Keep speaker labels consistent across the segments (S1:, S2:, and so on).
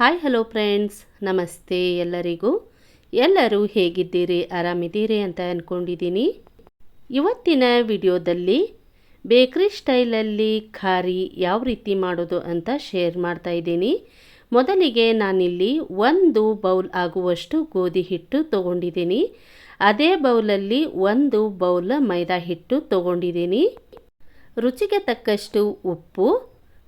S1: Hi, hello friends. ನಮಸ್ತೆ ಎಲ್ಲರಿಗೂ. ಎಲ್ಲರೂ ಹೇಗಿದ್ದೀರಿ? ಆರಾಮಿದ್ದೀರಿ ಅಂತ ಅಂದ್ಕೊಂಡಿದ್ದೀನಿ ಇವತ್ತಿನ ವಿಡಿಯೋದಲ್ಲಿ ಬೇಕ್ರಿ ಸ್ಟೈಲಲ್ಲಿ ಖಾರಿ ಯಾವ ರೀತಿ ಮಾಡೋದು ಅಂತ ಶೇರ್ ಮಾಡ್ತಾ ಇದ್ದೀನಿ. ಮೊದಲಿಗೆ ನಾನಿಲ್ಲಿ ಒಂದು ಬೌಲ್ ಆಗುವಷ್ಟು ಗೋಧಿ ಹಿಟ್ಟು ತೊಗೊಂಡಿದ್ದೀನಿ. ಅದೇ ಬೌಲಲ್ಲಿ ಒಂದು ಬೌಲ್ ಮೈದಾ ಹಿಟ್ಟು ತೊಗೊಂಡಿದ್ದೀನಿ. ರುಚಿಗೆ ತಕ್ಕಷ್ಟು ಉಪ್ಪು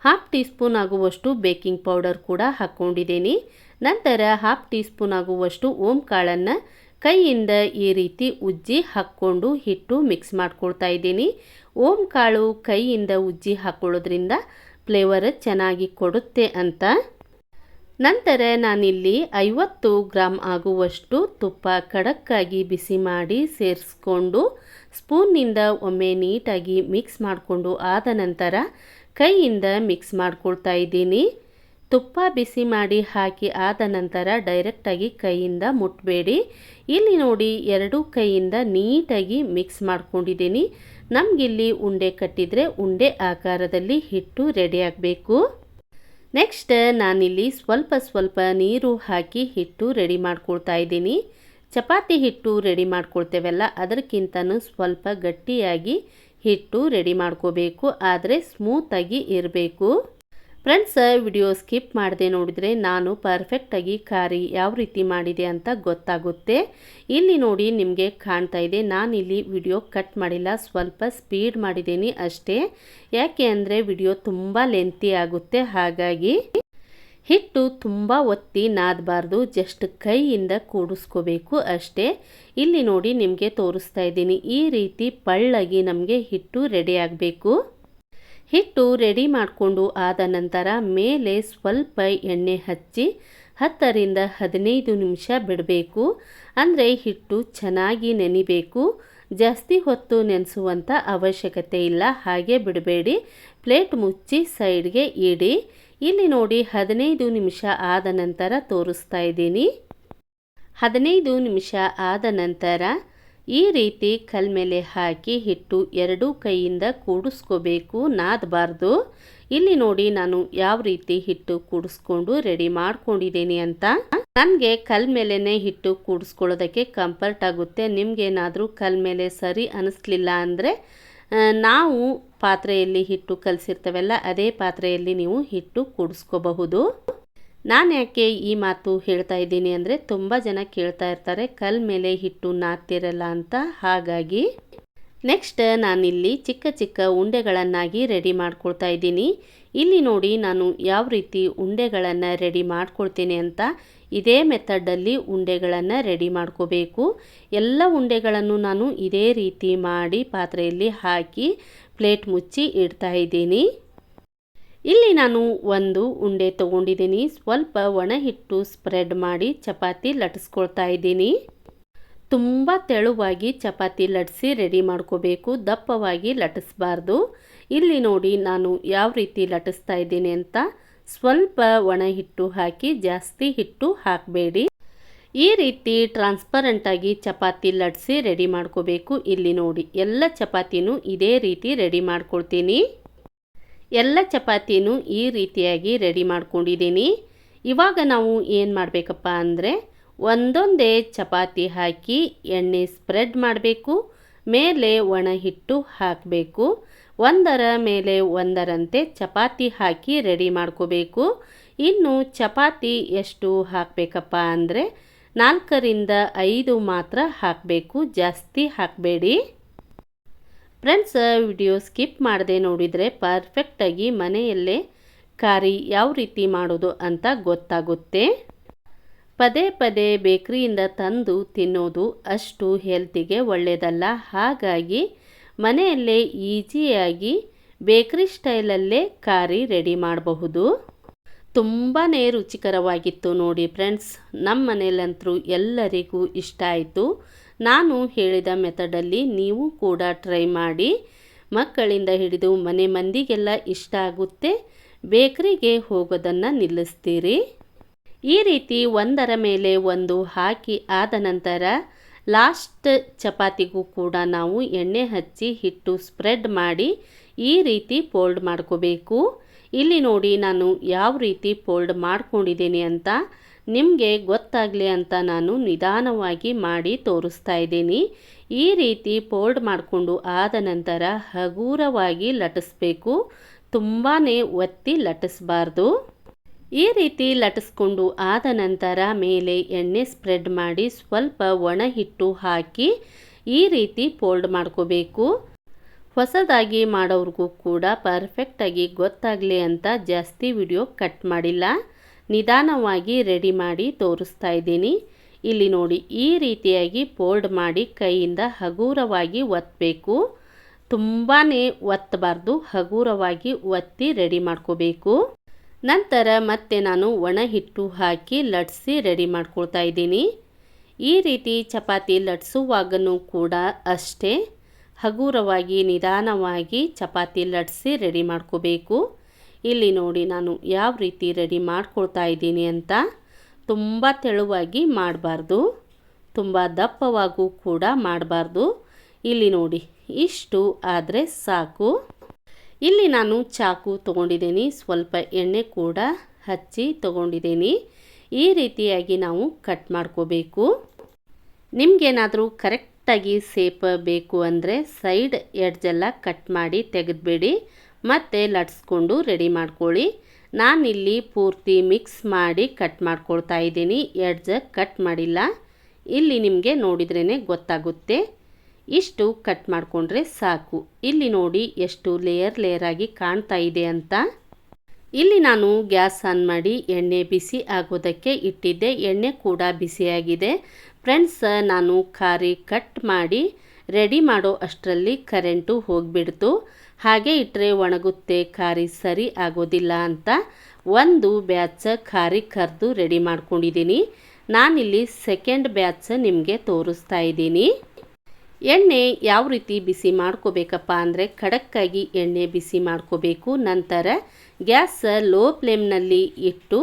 S1: ಹಾಫ್ ಟೀ ಸ್ಪೂನ್ ಆಗುವಷ್ಟು ಬೇಕಿಂಗ್ ಪೌಡರ್ ಕೂಡ ಹಾಕ್ಕೊಂಡಿದ್ದೀನಿ. ನಂತರ ಹಾಫ್ ಟೀ ಸ್ಪೂನ್ ಆಗುವಷ್ಟು ಓಂ ಕಾಳನ್ನು ಕೈಯಿಂದ ಈ ರೀತಿ ಉಜ್ಜಿ ಹಾಕ್ಕೊಂಡು ಹಿಟ್ಟು ಮಿಕ್ಸ್ ಮಾಡ್ಕೊಳ್ತಾ ಇದ್ದೀನಿ. ಓಂ ಕಾಳು ಕೈಯಿಂದ ಉಜ್ಜಿ ಹಾಕ್ಕೊಳ್ಳೋದ್ರಿಂದ ಫ್ಲೇವರ್ ಚೆನ್ನಾಗಿ ಕೊಡುತ್ತೆ ಅಂತ. ನಂತರ ನಾನಿಲ್ಲಿ ಐವತ್ತು ಗ್ರಾಮ್ ಆಗುವಷ್ಟು ತುಪ್ಪ ಖಡಕ್ಕಾಗಿ ಬಿಸಿ ಮಾಡಿ ಸೇರಿಸ್ಕೊಂಡು ಸ್ಪೂನ್ನಿಂದ ಒಮ್ಮೆ ನೀಟಾಗಿ ಮಿಕ್ಸ್ ಮಾಡಿಕೊಂಡು ಆದ ನಂತರ ಕೈಯಿಂದ ಮಿಕ್ಸ್ ಮಾಡ್ಕೊಳ್ತಾ ಇದ್ದೀನಿ. ತುಪ್ಪ ಬಿಸಿ ಮಾಡಿ ಹಾಕಿ ಆದ ನಂತರ ಡೈರೆಕ್ಟಾಗಿ ಕೈಯಿಂದ ಮುಟ್ಟಬೇಡಿ ಇಲ್ಲಿ ನೋಡಿ ಎರಡೂ ಕೈಯಿಂದ ನೀಟಾಗಿ ಮಿಕ್ಸ್ ಮಾಡ್ಕೊಂಡಿದ್ದೀನಿ. ನಮಗಿಲ್ಲಿ ಉಂಡೆ ಕಟ್ಟಿದರೆ ಉಂಡೆ ಆಕಾರದಲ್ಲಿ ಹಿಟ್ಟು ರೆಡಿ ಆಗಬೇಕು. ನೆಕ್ಸ್ಟ್ ನಾನಿಲ್ಲಿ ಸ್ವಲ್ಪ ಸ್ವಲ್ಪ ನೀರು ಹಾಕಿ ಹಿಟ್ಟು ರೆಡಿ ಮಾಡ್ಕೊಳ್ತಾ ಇದ್ದೀನಿ. ಚಪಾತಿ ಹಿಟ್ಟು ರೆಡಿ ಮಾಡ್ಕೊಳ್ತೇವಲ್ಲ, ಅದಕ್ಕಿಂತನೂ ಸ್ವಲ್ಪ ಗಟ್ಟಿಯಾಗಿ ಹಿಟ್ಟು ರೆಡಿ ಮಾಡ್ಕೋಬೇಕು, ಆದರೆ ಸ್ಮೂತಾಗಿ ಇರಬೇಕು. ಫ್ರೆಂಡ್ಸ್ ವಿಡಿಯೋ ಸ್ಕಿಪ್ ಮಾಡದೆ ನೋಡಿದರೆ ನಾನು ಪರ್ಫೆಕ್ಟಾಗಿ ಖಾರಿ ಯಾವ ರೀತಿ ಮಾಡಿದೆ ಅಂತ ಗೊತ್ತಾಗುತ್ತೆ. ಇಲ್ಲಿ ನೋಡಿ ನಿಮಗೆ ಕಾಣ್ತಾ ಇದೆ, ನಾನಿಲ್ಲಿ ವಿಡಿಯೋ ಕಟ್ ಮಾಡಿಲ್ಲ, ಸ್ವಲ್ಪ ಸ್ಪೀಡ್ ಮಾಡಿದ್ದೀನಿ ಅಷ್ಟೇ. ಯಾಕೆ ಅಂದರೆ ವಿಡಿಯೋ ತುಂಬ ಲೆಂತಿ ಆಗುತ್ತೆ, ಹಾಗಾಗಿ ಹಿಟ್ಟು ತುಂಬ ಒತ್ತಿ ನಾದಬಾರ್ದು, ಜಸ್ಟ್ ಕೈಯಿಂದ ಕೂಡಿಸ್ಕೋಬೇಕು ಅಷ್ಟೇ. ಇಲ್ಲಿ ನೋಡಿ ನಿಮಗೆ ತೋರಿಸ್ತಾ ಇದ್ದೀನಿ, ಈ ರೀತಿ ಪಳ್ಳಗಿ ನಮಗೆ ಹಿಟ್ಟು ರೆಡಿ ಆಗಬೇಕು. ಹಿಟ್ಟು ರೆಡಿ ಮಾಡಿಕೊಂಡು ಆದ ನಂತರ ಮೇಲೆ ಸ್ವಲ್ಪ ಎಣ್ಣೆ ಹಚ್ಚಿ ಹತ್ತರಿಂದ ಹದಿನೈದು ನಿಮಿಷ ಬಿಡಬೇಕು. ಅಂದರೆ ಹಿಟ್ಟು ಚೆನ್ನಾಗಿ ನೆನಿಬೇಕು. ಜಾಸ್ತಿ ಹೊತ್ತು ನೆನೆಸುವಂಥ ಅವಶ್ಯಕತೆ ಇಲ್ಲ, ಹಾಗೆ ಬಿಡಬೇಡಿ. ಪ್ಲೇಟ್ ಮುಚ್ಚಿ ಸೈಡ್ಗೆ ಇಡಿ. ಇಲ್ಲಿ ನೋಡಿ ಹದಿನೈದು ನಿಮಿಷ ಆದ ನಂತರ ತೋರಿಸ್ತಾ ಇದ್ದೀನಿ. ಹದಿನೈದು ನಿಮಿಷ ಆದ ನಂತರ ಈ ರೀತಿ ಕಲ್ ಮೇಲೆ ಹಾಕಿ ಹಿಟ್ಟು ಎರಡೂ ಕೈಯಿಂದ ಕೂಡಿಸ್ಕೋಬೇಕು, ನಾದಬಾರ್ದು. ಇಲ್ಲಿ ನೋಡಿ ನಾನು ಯಾವ ರೀತಿ ಹಿಟ್ಟು ಕೂಡಿಸ್ಕೊಂಡು ರೆಡಿ ಮಾಡ್ಕೊಂಡಿದ್ದೀನಿ ಅಂತ. ನನಗೆ ಕಲ್ ಮೇಲೇ ಹಿಟ್ಟು ಕೂಡಿಸ್ಕೊಳ್ಳೋದಕ್ಕೆ ಕಂಫರ್ಟ್ ಆಗುತ್ತೆ. ನಿಮ್ಗೇನಾದರೂ ಕಲ್ ಮೇಲೆ ಸರಿ ಅನ್ನಿಸ್ಲಿಲ್ಲ ಅಂದರೆ ನಾವು ಪಾತ್ರೆಯಲ್ಲಿ ಹಿಟ್ಟು ಕಲಸಿರ್ತೇವಲ್ಲ, ಅದೇ ಪಾತ್ರೆಯಲ್ಲಿ ನೀವು ಹಿಟ್ಟು ಕೂಡಿಸ್ಕೋಬಹುದು. ನಾನು ಯಾಕೆ ಈ ಮಾತು ಹೇಳ್ತಾ ಇದ್ದೀನಿ ಅಂದರೆ, ತುಂಬ ಜನ ಕೇಳ್ತಾ ಇರ್ತಾರೆ, ಕಲ್ ಮೇಲೆ ಹಿಟ್ಟು ನಾದ್ತಿರಲ್ಲ ಅಂತ. ಹಾಗಾಗಿ ನೆಕ್ಸ್ಟ್ ನಾನಿಲ್ಲಿ ಚಿಕ್ಕ ಚಿಕ್ಕ ಉಂಡೆಗಳನ್ನಾಗಿ ರೆಡಿ ಮಾಡ್ಕೊಳ್ತಾ ಇದ್ದೀನಿ. ಇಲ್ಲಿ ನೋಡಿ ನಾನು ಯಾವ ರೀತಿ ಉಂಡೆಗಳನ್ನು ರೆಡಿ ಮಾಡ್ಕೊಳ್ತೀನಿ ಅಂತ. ಇದೇ ಮೆಥಡಲ್ಲಿ ಉಂಡೆಗಳನ್ನು ರೆಡಿ ಮಾಡ್ಕೋಬೇಕು. ಎಲ್ಲ ಉಂಡೆಗಳನ್ನು ನಾನು ಇದೇ ರೀತಿ ಮಾಡಿ ಪಾತ್ರೆಯಲ್ಲಿ ಹಾಕಿ ಪ್ಲೇಟ್ ಮುಚ್ಚಿ ಇಡ್ತಾ ಇದ್ದೀನಿ. ಇಲ್ಲಿ ನಾನು ಒಂದು ಉಂಡೆ ತಗೊಂಡಿದ್ದೀನಿ. ಸ್ವಲ್ಪ ಒಣ ಹಿಟ್ಟು ಸ್ಪ್ರೆಡ್ ಮಾಡಿ ಚಪಾತಿ ಲಟ್ಟಿಸ್ಕೊಳ್ತಾ ಇದ್ದೀನಿ. ತುಂಬ ತೆಳುವಾಗಿ ಚಪಾತಿ ಲಟ್ಟಿಸಿ ರೆಡಿ ಮಾಡ್ಕೋಬೇಕು. ದಪ್ಪವಾಗಿ ಲಟ್ಟಿಸ್ಬಾರ್ದು. ಇಲ್ಲಿ ನೋಡಿ ನಾನು ಯಾವ ರೀತಿ ಲಟ್ಟಿಸ್ತಾ ಇದ್ದೀನಿ ಅಂತ. ಸ್ವಲ್ಪ ಒಣ ಹಿಟ್ಟು ಹಾಕಿ ಜಾಸ್ತಿ ಹಿಟ್ಟು ಹಾಕಬೇಡಿ. ಈ ರೀತಿ ಟ್ರಾನ್ಸ್ಪರೆಂಟಾಗಿ ಚಪಾತಿ ಲಟ್ಸಿ ರೆಡಿ ಮಾಡ್ಕೋಬೇಕು. ಇಲ್ಲಿ ನೋಡಿ, ಎಲ್ಲ ಚಪಾತಿನೂ ಇದೇ ರೀತಿ ರೆಡಿ ಮಾಡ್ಕೊಳ್ತೀನಿ. ಎಲ್ಲ ಚಪಾತಿನೂ ಈ ರೀತಿಯಾಗಿ ರೆಡಿ ಮಾಡ್ಕೊಂಡಿದ್ದೀನಿ. ಇವಾಗ ನಾವು ಏನು ಮಾಡಬೇಕಪ್ಪ ಅಂದರೆ, ಒಂದೊಂದೇ ಚಪಾತಿ ಹಾಕಿ ಎಣ್ಣೆ ಸ್ಪ್ರೆಡ್ ಮಾಡಬೇಕು, ಮೇಲೆ ಒಣ ಹಿಟ್ಟು ಹಾಕಬೇಕು. ಒಂದರ ಮೇಲೆ ಒಂದರಂತೆ ಚಪಾತಿ ಹಾಕಿ ರೆಡಿ ಮಾಡ್ಕೋಬೇಕು. ಇನ್ನು ಚಪಾತಿ ಎಷ್ಟು ಹಾಕಬೇಕಪ್ಪ ಅಂದರೆ ನಾಲ್ಕರಿಂದ ಐದು ಮಾತ್ರ ಹಾಕಬೇಕು. ಜಾಸ್ತಿ ಹಾಕಬೇಡಿ. ಫ್ರೆಂಡ್ಸ್, ವಿಡಿಯೋ ಸ್ಕಿಪ್ ಮಾಡದೆ ನೋಡಿದರೆ ಪರ್ಫೆಕ್ಟಾಗಿ ಮನೆಯಲ್ಲೇ ಕಾರಿ ಯಾವ ರೀತಿ ಮಾಡೋದು ಅಂತ ಗೊತ್ತಾಗುತ್ತೆ. ಪದೇ ಪದೇ ಬೇಕ್ರಿಯಿಂದ ತಂದು ತಿನ್ನೋದು ಅಷ್ಟು ಹೆಲ್ತಿಗೆ ಒಳ್ಳೆಯದಲ್ಲ ಹಾಗಾಗಿ ಮನೆಯಲ್ಲೇ ಈಜಿಯಾಗಿ ಬೇಕ್ರಿ ಸ್ಟೈಲಲ್ಲೇ ಕಾರಿ ರೆಡಿ ಮಾಡಬಹುದು. ತುಂಬಾ ರುಚಿಕರವಾಗಿತ್ತು ನೋಡಿ ಫ್ರೆಂಡ್ಸ್. ನಮ್ಮ ಮನೆಯಲ್ಲಂತೂ ಎಲ್ಲರಿಗೂ ಇಷ್ಟ ಆಯಿತು. ನಾನು ಹೇಳಿದ ಮೆಥಡಲ್ಲಿ ನೀವು ಕೂಡ ಟ್ರೈ ಮಾಡಿ. ಮಕ್ಕಳಿಂದ ಹಿಡಿದು ಮನೆ ಮಂದಿಗೆಲ್ಲ ಇಷ್ಟ ಆಗುತ್ತೆ. ಬೇಕ್ರಿಗೆ ಹೋಗೋದನ್ನು ನಿಲ್ಲಿಸ್ತೀರಿ. ಈ ರೀತಿ ಒಂದರ ಮೇಲೆ ಒಂದು ಹಾಕಿ ಆದ ನಂತರ ಲಾಸ್ಟ್ ಚಪಾತಿಗೂ ಕೂಡ ನಾವು ಎಣ್ಣೆ ಹಚ್ಚಿ ಹಿಟ್ಟು ಸ್ಪ್ರೆಡ್ ಮಾಡಿ ಈ ರೀತಿ ಫೋಲ್ಡ್ ಮಾಡ್ಕೋಬೇಕು. ಇಲ್ಲಿ ನೋಡಿ ನಾನು ಯಾವ ರೀತಿ ಫೋಲ್ಡ್ ಮಾಡ್ಕೊಂಡಿದ್ದೀನಿ ಅಂತ. ನಿಮಗೆ ಗೊತ್ತಾಗಲಿ ಅಂತ ನಾನು ನಿಧಾನವಾಗಿ ಮಾಡಿ ತೋರಿಸ್ತಾ ಇದ್ದೀನಿ. ಈ ರೀತಿ ಫೋಲ್ಡ್ ಮಾಡಿಕೊಂಡು ಆದ ನಂತರ ಹಗೂರವಾಗಿ ಲಟಿಸ್ಬೇಕು ತುಂಬಾ ಒತ್ತಿ ಲಟ್ಟಿಸ್ಬಾರ್ದು. ಈ ರೀತಿ ಲಟಿಸ್ಕೊಂಡು ಆದ ನಂತರ ಮೇಲೆ ಎಣ್ಣೆ ಸ್ಪ್ರೆಡ್ ಮಾಡಿ ಸ್ವಲ್ಪ ಒಣ ಹಿಟ್ಟು ಹಾಕಿ ಈ ರೀತಿ ಫೋಲ್ಡ್ ಮಾಡ್ಕೋಬೇಕು. ಹೊಸದಾಗಿ ಮಾಡೋರಿಗೂ ಕೂಡ ಪರ್ಫೆಕ್ಟಾಗಿ ಗೊತ್ತಾಗಲಿ ಅಂತ ಜಾಸ್ತಿ ವಿಡಿಯೋ ಕಟ್ ಮಾಡಿಲ್ಲ. ನಿಧಾನವಾಗಿ ರೆಡಿ ಮಾಡಿ ತೋರಿಸ್ತಾ ಇದ್ದೀನಿ. ಇಲ್ಲಿ ನೋಡಿ, ಈ ರೀತಿಯಾಗಿ ಫೋಲ್ಡ್ ಮಾಡಿ ಕೈಯಿಂದ ಹಗುರವಾಗಿ ಒತ್ತಬೇಕು ತುಂಬಾ ಒತ್ತಬಾರ್ದು, ಹಗುರವಾಗಿ ಒತ್ತಿ ರೆಡಿ ಮಾಡ್ಕೋಬೇಕು. ನಂತರ ಮತ್ತೆ ನಾನು ಒಣ ಹಿಟ್ಟು ಹಾಕಿ ಲಟ್ಸಿ ರೆಡಿ ಮಾಡ್ಕೊಳ್ತಾ ಇದ್ದೀನಿ. ಈ ರೀತಿ ಚಪಾತಿ ಲಟ್ಸುವಾಗನೂ ಕೂಡ ಅಷ್ಟೇ. ಹಗುರವಾಗಿ, ನಿಧಾನವಾಗಿ ಚಪಾತಿ ಲಟ್ಸಿ ರೆಡಿ ಮಾಡ್ಕೋಬೇಕು. ಇಲ್ಲಿ ನೋಡಿ ನಾನು ಯಾವ ರೀತಿ ರೆಡಿ ಮಾಡ್ಕೊಳ್ತಾ ಇದ್ದೀನಿ ಅಂತ ತುಂಬ ತೆಳುವಾಗಿ ಮಾಡಬಾರ್ದು. ತುಂಬ ದಪ್ಪವಾಗೂ ಕೂಡ ಮಾಡಬಾರ್ದು. ಇಲ್ಲಿ ನೋಡಿ, ಇಷ್ಟು ಆದರೆ ಸಾಕು. ಇಲ್ಲಿ ನಾನು ಚಾಕು ತಗೊಂಡಿದ್ದೀನಿ, ಸ್ವಲ್ಪ ಎಣ್ಣೆ ಕೂಡ ಹಚ್ಚಿ ತಗೊಂಡಿದ್ದೀನಿ. ಈ ರೀತಿಯಾಗಿ ನಾವು ಕಟ್ ಮಾಡ್ಕೋಬೇಕು. ನಿಮಗೇನಾದರೂ ಕರೆಕ್ಟಾಗಿ ಸೇಪ್ ಬೇಕು ಅಂದರೆ ಸೈಡ್ ಎಡ್ಜೆಲ್ಲ ಕಟ್ ಮಾಡಿ ತೆಗೆದುಬೇಡಿ, ಮತ್ತು ಲಟ್ಸ್ಕೊಂಡು ರೆಡಿ ಮಾಡ್ಕೊಳ್ಳಿ. ನಾನಿಲ್ಲಿ ಪೂರ್ತಿ ಮಿಕ್ಸ್ ಮಾಡಿ ಕಟ್ ಮಾಡ್ಕೊಳ್ತಾ ಇದ್ದೀನಿ, ಎಡ್ಜ ಕಟ್ ಮಾಡಿಲ್ಲ. ಇಲ್ಲಿ ನಿಮಗೆ ನೋಡಿದ್ರೇ ಗೊತ್ತಾಗುತ್ತೆ. ಇಷ್ಟು ಕಟ್ ಮಾಡಿಕೊಂಡ್ರೆ ಸಾಕು. ಇಲ್ಲಿ ನೋಡಿ ಎಷ್ಟು ಲೇಯರ್ ಲೇಯರ್ ಆಗಿ ಕಾಣ್ತಾ ಇದೆ ಅಂತ. ಇಲ್ಲಿ ನಾನು ಗ್ಯಾಸ್ ಆನ್ ಮಾಡಿ ಎಣ್ಣೆ ಬಿಸಿ ಆಗೋದಕ್ಕೆ ಇಟ್ಟಿದ್ದೆ. ಎಣ್ಣೆ ಕೂಡ ಬಿಸಿಯಾಗಿದೆ. ಫ್ರೆಂಡ್ಸ್, ನಾನು ಖಾರಿ ಕಟ್ ಮಾಡಿ ರೆಡಿ ಮಾಡೋ ಅಷ್ಟರಲ್ಲಿ ಕರೆಂಟು ಹೋಗಿಬಿಡ್ತು. ಹಾಗೆ ಇಟ್ಟರೆ ಒಣಗುತ್ತೆ, ಖಾರಿ ಸರಿ ಆಗೋದಿಲ್ಲ ಅಂತ ಒಂದು ಬ್ಯಾಚ್ ಖಾರಿ ಕರೆದು ರೆಡಿ ಮಾಡ್ಕೊಂಡಿದ್ದೀನಿ. ನಾನಿಲ್ಲಿ ಸೆಕೆಂಡ್ ಬ್ಯಾಚ್ ನಿಮಗೆ ತೋರಿಸ್ತಾ ಇದ್ದೀನಿ. ಎಣ್ಣೆ ಯಾವ ರೀತಿ ಬಿಸಿ ಮಾಡ್ಕೋಬೇಕಪ್ಪ ಅಂದರೆ ಖಡಕ್ಕಾಗಿ ಎಣ್ಣೆ ಬಿಸಿ ಮಾಡ್ಕೋಬೇಕು. ನಂತರ ಗ್ಯಾಸ್ ಲೋ ಫ್ಲೇಮ್ನಲ್ಲಿ ಇಟ್ಟು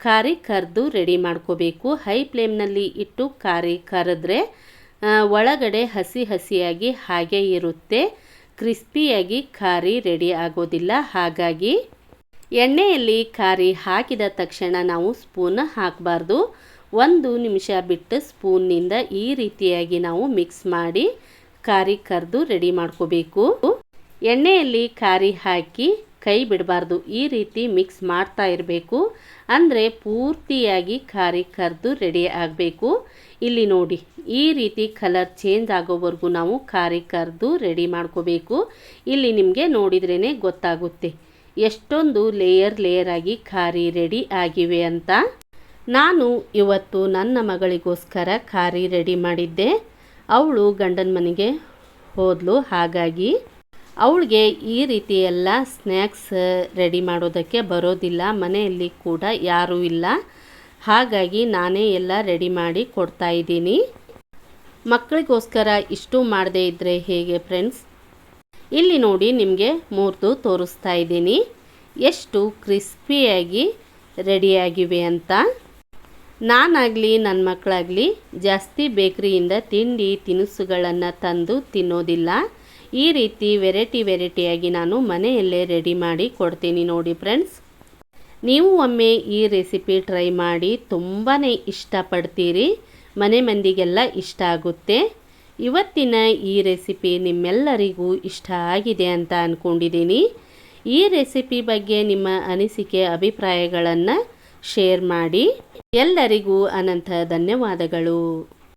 S1: ಖಾರಿ ಕರೆದು ರೆಡಿ ಮಾಡ್ಕೋಬೇಕು. ಹೈ ಫ್ಲೇಮ್ನಲ್ಲಿ ಇಟ್ಟು ಖಾರಿ ಕರೆದ್ರೆ ಒಳಗಡೆ ಹಸಿ ಹಸಿಯಾಗಿ ಹಾಗೆ ಇರುತ್ತೆ. ಕ್ರಿಸ್ಪಿಯಾಗಿ ಖಾರಿ ರೆಡಿ ಆಗೋದಿಲ್ಲ. ಹಾಗಾಗಿ ಎಣ್ಣೆಯಲ್ಲಿ ಖಾರಿ ಹಾಕಿದ ತಕ್ಷಣ ನಾವು ಸ್ಪೂನ್ ಹಾಕಬಾರ್ದು. ಒಂದು ನಿಮಿಷ ಬಿಟ್ಟು ಸ್ಪೂನ್ನಿಂದ ಈ ರೀತಿಯಾಗಿ ನಾವು ಮಿಕ್ಸ್ ಮಾಡಿ ಖಾರಿ ಕರೆದು ರೆಡಿ ಮಾಡ್ಕೋಬೇಕು. ಎಣ್ಣೆಯಲ್ಲಿ ಖಾರಿ ಹಾಕಿ ಕೈ ಬಿಡಬಾರ್ದು, ಈ ರೀತಿ ಮಿಕ್ಸ್ ಮಾಡ್ತಾ ಇರಬೇಕು. ಅಂದರೆ ಪೂರ್ತಿಯಾಗಿ ಖಾರಿ ಕರೆದು ರೆಡಿ ಆಗಬೇಕು. ಇಲ್ಲಿ ನೋಡಿ, ಈ ರೀತಿ ಕಲರ್ ಚೇಂಜ್ ಆಗೋವರೆಗೂ ನಾವು ಖಾರಿ ಕರೆದು ರೆಡಿ ಮಾಡ್ಕೋಬೇಕು. ಇಲ್ಲಿ ನಿಮಗೆ ನೋಡಿದ್ರೇ ಗೊತ್ತಾಗುತ್ತೆ, ಎಷ್ಟೊಂದು ಲೇಯರ್ ಲೇಯರ್ ಆಗಿ ಖಾರಿ ರೆಡಿ ಆಗಿವೆ ಅಂತ. ನಾನು ಇವತ್ತು ನನ್ನ ಮಗಳಿಗೋಸ್ಕರ ಖಾರಿ ರೆಡಿ ಮಾಡಿದ್ದೆ. ಅವಳು ಗಂಡನ ಮನೆಗೆ ಹೋದಳು ಹಾಗಾಗಿ ಅವಳಿಗೆ ಈ ರೀತಿ ಎಲ್ಲ ಸ್ನ್ಯಾಕ್ಸ್ ರೆಡಿ ಮಾಡೋದಕ್ಕೆ ಬರೋದಿಲ್ಲ. ಮನೆಯಲ್ಲಿ ಕೂಡ ಯಾರೂ ಇಲ್ಲ. ಹಾಗಾಗಿ ನಾನೇ ಎಲ್ಲ ರೆಡಿ ಮಾಡಿ ಕೊಡ್ತಾ ಇದ್ದೀನಿ. ಮಕ್ಕಳಿಗೋಸ್ಕರ ಇಷ್ಟು ಮಾಡದೇ ಇದ್ದರೆ ಹೇಗೆ ಫ್ರೆಂಡ್ಸ್? ಇಲ್ಲಿ ನೋಡಿ ನಿಮಗೆ ಮೂರ್ದು ತೋರಿಸ್ತಾ ಇದ್ದೀನಿ. ಎಷ್ಟು ಕ್ರಿಸ್ಪಿಯಾಗಿ ರೆಡಿಯಾಗಿವೆ ಅಂತ. ನಾನಾಗಲಿ ನನ್ನ ಮಕ್ಕಳಾಗಲಿ ಜಾಸ್ತಿ ಬೇಕ್ರಿಯಿಂದ ತಿಂಡಿ ತಿನಿಸುಗಳನ್ನು ತಂದು ತಿನ್ನೋದಿಲ್ಲ. ಈ ರೀತಿ ವೆರೈಟಿ ವೆರೈಟಿಯಾಗಿ ನಾನು ಮನೆಯಲ್ಲೇ ರೆಡಿ ಮಾಡಿ ಕೊಡ್ತೀನಿ ನೋಡಿ ಫ್ರೆಂಡ್ಸ್. ನೀವು ಒಮ್ಮೆ ಈ ರೆಸಿಪಿ ಟ್ರೈ ಮಾಡಿ ತುಂಬಾ ಇಷ್ಟಪಡ್ತೀರಿ. ಮನೆ ಮಂದಿಗೆಲ್ಲ ಇಷ್ಟ ಆಗುತ್ತೆ. ಇವತ್ತಿನ ಈ ರೆಸಿಪಿ ನಿಮ್ಮೆಲ್ಲರಿಗೂ ಇಷ್ಟ ಆಗಿದೆ ಅಂತ ಅಂದ್ಕೊಂಡಿದ್ದೀನಿ ಈ ರೆಸಿಪಿ ಬಗ್ಗೆ ನಿಮ್ಮ ಅನಿಸಿಕೆ, ಅಭಿಪ್ರಾಯಗಳನ್ನು ಶೇರ್ ಮಾಡಿ ಎಲ್ಲರಿಗೂ ಅನಂತ ಧನ್ಯವಾದಗಳು.